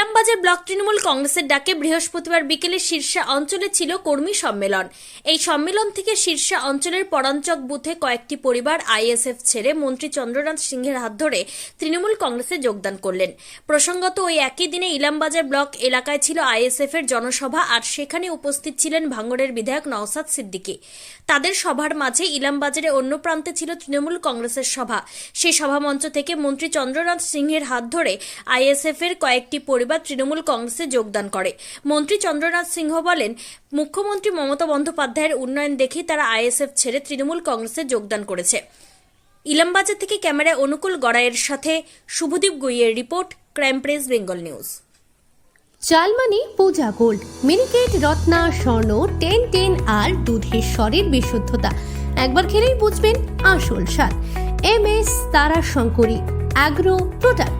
Ilambazar block Trinamool কংগ্রেসের ডাকে বৃহস্পতিবার বিকেলে শীর্ষা অঞ্চলে ছিল কর্মী সম্মেলন। এই সম্মেলন থেকে শীর্ষা অঞ্চলের পরাঞ্চক বুথে কয়েকটি পরিবার আইএসএফ ছেড়ে মন্ত্রী চন্দ্রনাথ সিংহের হাত ধরে তৃণমূল কংগ্রেসে যোগদান করলেন। প্রসঙ্গত, ওই একই দিনে ইলামবাজার ব্লক এলাকায় ছিল আইএসএফ এর জনসভা আর সেখানে উপস্থিত ছিলেন ভাঙড়ের বিধায়ক নওসাদ সিদ্দিকী। তাদের সভার মাঝে ইলামবাজারে অন্য প্রান্তে ছিল তৃণমূল কংগ্রেসের সভা। সেই সভামঞ্চ থেকে মন্ত্রী চন্দ্রনাথ সিংহের হাত ধরে আইএসএফ এর কয়েকটি পরিবার তৃণমূল কংগ্রেসে যোগদান করে। মন্ত্রী চন্দ্রনাথ সিংহ বলেন, মুখ্যমন্ত্রী মমতা বন্দ্যোপাধ্যায়ের উন্নয়ন দেখেই তারা আইএসএফ ছেড়ে তৃণমূল কংগ্রেসে যোগদান করেছে। ইলামবাজার থেকে ক্যামেরায় অনুকূল গড়াইয়ের সাথে শুভদীপ গুইয়ের report, crime press, Bengal news. চালমানি, Puja gold, minicket, Ratna, Swarna, ten ten আর দুধের স্বরের বিশুদ্ধতা। একবার খেলেই বুঝবেন আসল স্বাদ। এম এস তারা শঙ্করী অ্যাগ্রো প্রোডাক্ট।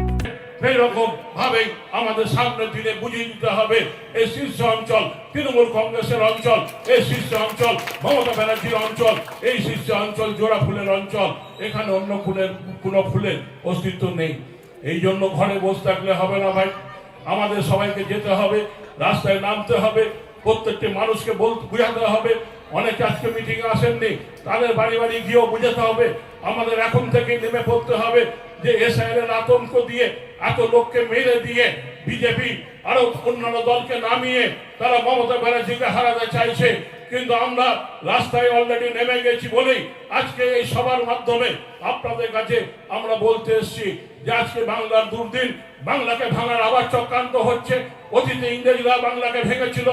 সেই রকম ভাবে আমাদের সামনে দিনে বুঝিয়ে দিতে হবে, এই শীর্ষ অঞ্চল, তৃণমূল কংগ্রেসের অঞ্চল, এই শীর্ষ অঞ্চল, মমতা ব্যানার্জির অঞ্চল, এই শীর্ষ অঞ্চল, জোড়া ফুলের অঞ্চল, এখানে অন্য ফুলের, কোনো ফুলের অস্তিত্ব নেই। এই জন্য ঘরে বসে থাকলে হবে না ভাই। আমাদের সবাইকে যেতে হবে, রাস্তায় নামতে হবে প্রত্যেকটি মানুষকে বলতে বুঝাতে হবে। অনেকে আজকে মিটিং আসেননি, তাদের বাড়ি বাড়ি গিয়েও বুঝাতে হবে। আমাদের এখন থেকে নেমে পড়তে হবে যে এসআইএর আতঙ্ক দিয়ে, এত লোককে মেরে দিয়ে বিজেপি আরও অন্যান্য দলকে নামিয়ে তারা মমতা ব্যানার্জিকে হারাতে চাইছে। কিন্তু আমরা রাস্তায় অলরেডি নেমে গেছি বলেই আজকে এই সবার মাধ্যমে আপনাদের কাছে আমরা বলতে এসেছি যে আজকে বাংলার দুর্দিন, বাংলাকে ভাঙার আবার চক্রান্ত হচ্ছে। অতীতে ইংরেজরা বাংলাকে ভেঙেছিল,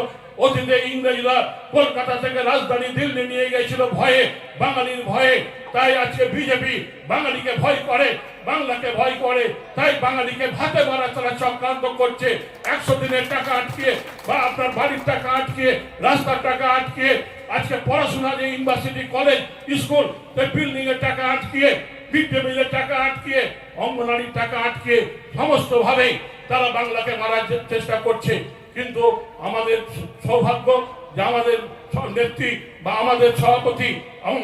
অতীতে ইংরেজরা কলকাতা থেকে রাজধানী দিল্লি নিয়ে গেছিল ভয়ে, বাঙালির ভয়ে। তাই আজকে বিজেপি বাঙালিকে ভয় করে, বাংলাকে ভয় করে। তাই বাঙালিকে ভাতে মারা তারা চক্রান্ত করছে। একশো দিনের টাকা আটকে বা আপনার বাড়ির টাকা আটকে, রাস্তার টাকা আটকে। আজকে পড়াশোনা যে ইউনিভার্সিটি, কলেজ, স্কুল বিল্ডিং এর টাকা আটকিয়ে মিড ডে টাকা আটকিয়ে, অঙ্গনারীর টাকা আটকিয়ে সমস্ত ভাবেই তারা বাংলাকে মারার চেষ্টা করছে। কিন্তু আমাদের সৌভাগ্য যে আমাদের নেত্রী বা আমাদের সভাপতি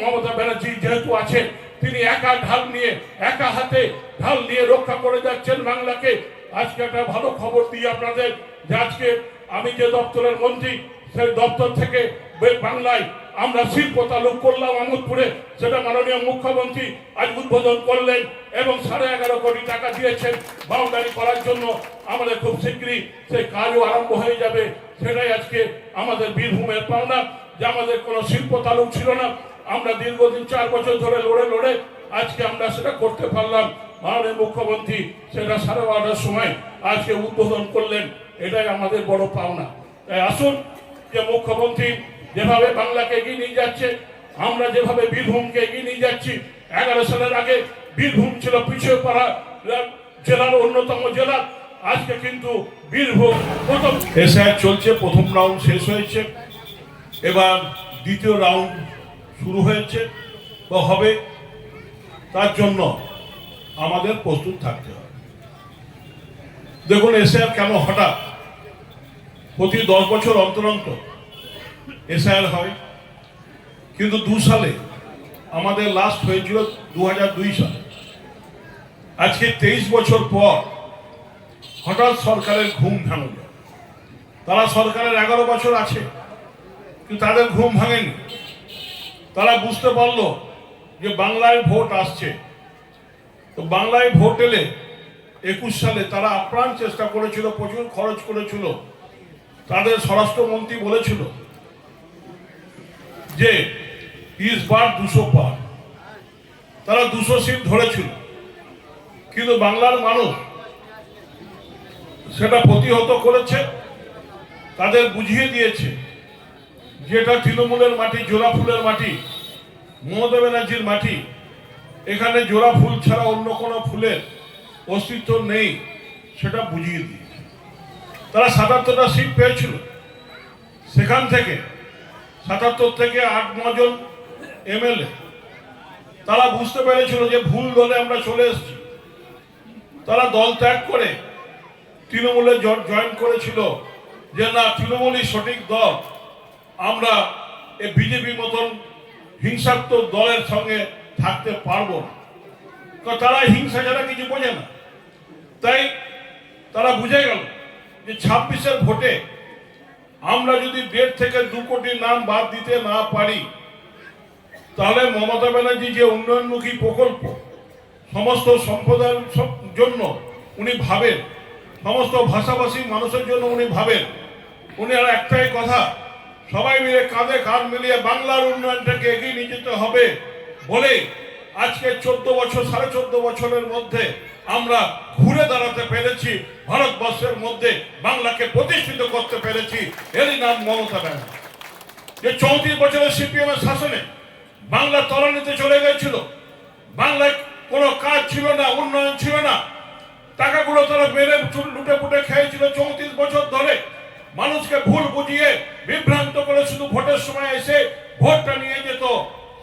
মমতা ব্যানার্জি যেহেতু আছেন, তিনি একা ঢাল নিয়ে, একা হাতে ঢাল নিয়ে রক্ষা করে যাচ্ছেন বাংলাকে। আজকে একটা ভালো খবর দিই আপনাদের, যে আজকে আমি যে দপ্তরের মন্ত্রী, সেই দপ্তর থেকে বাংলায় আমরা শিল্প তালুক করলাম আমোদপুরে সেটা মাননীয় মুখ্যমন্ত্রী আজ উদ্বোধন করলেন এবং সাড়ে এগারো কোটি টাকা দিয়েছেন বাউন্ডারি করার জন্য। আমাদের খুব শীঘ্রই সেই কাজও আরম্ভ হয়ে যাবে, সেটাই আজকে আমাদের বীরভূমের পাওনা, যে আমাদের কোনো শিল্প তালুক ছিল না। আমরা দীর্ঘদিন চার বছর ধরে লড়ে লড়ে আজকে আমরা সেটা করতে পারলাম। মাননীয় মুখ্যমন্ত্রী সেটা সাড়ে বারোটার সময় আজকে উদ্বোধন করলেন, এটাই আমাদের বড় পাওনা। তাই আসুন যে মুখ্যমন্ত্রী যেভাবে বাংলাকে এগিয়ে নিয়ে যাচ্ছে, আমরা যেভাবে বীরভূমকে এগিয়ে নিয়ে যাচ্ছি, এগারো সালের আগে বীরভূম ছিল পিছিয়ে পড়া জেলার অন্যতম জেলা, আজকে কিন্তু বীরভূম প্রথম। এসআই চলছে, প্রথম রাউন্ড শেষ হয়েছে, এবার দ্বিতীয় রাউন্ড শুরু হয়েছে, বা হবে, তার জন্য আমাদের প্রস্তুত থাকতে হবে। দেখুন এসআর কেন হঠাৎ, প্রতি দশ বছর অন্তর অন্তর এসআর হয়। কিন্তু দু সালে আমাদের লাস্ট হয়েছিল দু হাজার দুই সালে। আজকে তেইশ বছর পর হঠাৎ সরকারের ঘুম ভাঙল। তারা সরকারের এগারো বছর আছে, কিন্তু তাদের ঘুম ভাঙেনি। তারা বুঝতে পারল যে বাংলায় ভোট আসছে। তো বাংলায় ভোট এলে একুশ সালে তারা আপ্রাণ চেষ্টা করেছিল, প্রচুর খরচ করেছিল। তাদের স্বরাষ্ট্রমন্ত্রী বলেছিল যে ইস বার দুশো পার তারা দুশো সিট ধরেছিল। কিন্তু বাংলার মানুষ সেটা প্রতিহত করেছে, তাদের বুঝিয়ে দিয়েছে যেটা তৃণমূলের মাটি, জোড়া ফুলের মাটি, মমতা ব্যানার্জির মাটি, এখানে জোড়া ফুল ছাড়া অন্য কোনো ফুলের অস্তিত্ব নেই, সেটা বুঝিয়ে দিয়েছে। তারা সাতাত্তরটা সিট পেয়েছিল। সেখান থেকে সাতাত্তর থেকে আট নজন এমএলএ। তারা বুঝতে পেরেছিল যে ভুল দলে আমরা চলে এসেছি। তারা দল ত্যাগ করে তৃণমূলে জয়েন করেছিল যে, না, তৃণমূলই সঠিক দল। আমরা এই বিজেপি মতন হিংসাত্মক দলের সঙ্গে থাকতে পারব না। তারা হিংসা ছাড়া কিছু বোঝে না। তাই তারা বুঝে গেল যে ছাব্বিশের ভোটে আমরা যদি দেড় থেকে দু কোটি নাম বাদ দিতে না পারি, তাহলে মমতা ব্যানার্জি যে উন্নয়নমুখী প্রকল্প, সমস্ত সম্প্রদায়ের জন্য উনি ভাবেন, সমস্ত ভাষাভাষী মানুষের জন্য উনি ভাবেন। উনি আর একটাই কথা, সবাই মিলে কাঁধে কাঁধ মিলিয়ে বাংলার উন্নয়নটাকে এগিয়ে নিয়ে যেতে হবে বলে আজকে চোদ্দ বছর, সাড়ে চোদ্দ বছরের মধ্যে আমরা ঘুরে দাঁড়াতে পেরেছি, ভারতবর্ষের মধ্যে বাংলাকে প্রতিষ্ঠিত করতে পেরেছি। এরই নাম মমতা ব্যানার্জি। যে চৌত্রিশ বছরের সিপিএম এর শাসনে বাংলা তলানিতে চলে গেছিল বাংলায় কোনো কাজ ছিল না, উন্নয়ন ছিল না, টাকাগুলো তারা মেরে লুটে পুটে খেয়েছিল চৌত্রিশ বছর ধরে। মানুষকে ভুল বুঝিয়ে বিভ্রান্ত করে শুধু ভোটের সময় এসে ভোটটা নিয়ে যেত।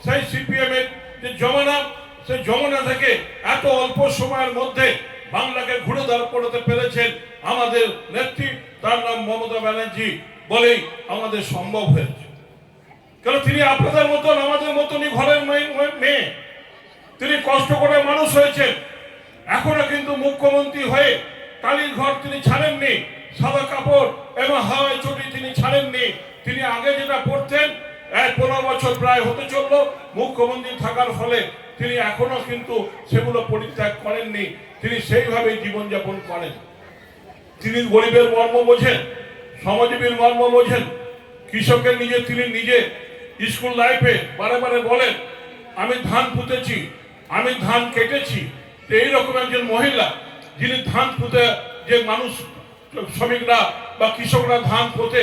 সেই সিপিএম এর যে জমানা সেই জমানা থেকে এত অল্প সময়ের মধ্যে বাংলাকে ঘুরে দাঁড় করাতে পেরেছেন আমাদের নেত্রী। তার নাম মমতা ব্যানার্জি। বলেই আমাদের সম্ভব হয়েছে। কারণ তিনি আপনাদের মতন, আমাদের মতনই ঘরের মেয়ে- তিনি কষ্ট করে মানুষ হয়েছেন। এখনও কিন্তু মুখ্যমন্ত্রী হয়ে কালীর ঘর তিনি ছাড়েননি, সাদা কাপড় এবং হাওয়াই চটি তিনি ছাড়েননি। তিনি আগে যেটা পড়তেন এক পনেরো বছর প্রায় হতে চলল। মুখ্যমন্ত্রী থাকার ফলে তিনি এখনও কিন্তু সেগুলো পরিত্যাগ করেননি। তিনি সেইভাবেই জীবনযাপন করেন। তিনি গরিবের মর্ম বোঝেন, শ্রমজীবীর মর্ম বোঝেন। কৃষকের নিজে, তিনি নিজে স্কুল লাইফে বারে বারে বলেন, আমি ধান পুঁতেছি, আমি ধান কেটেছি। তো এইরকম একজন মহিলা, যিনি ধান পুঁতে যে মানুষ, শ্রমিকরা বা কৃষকরা ধান পোতে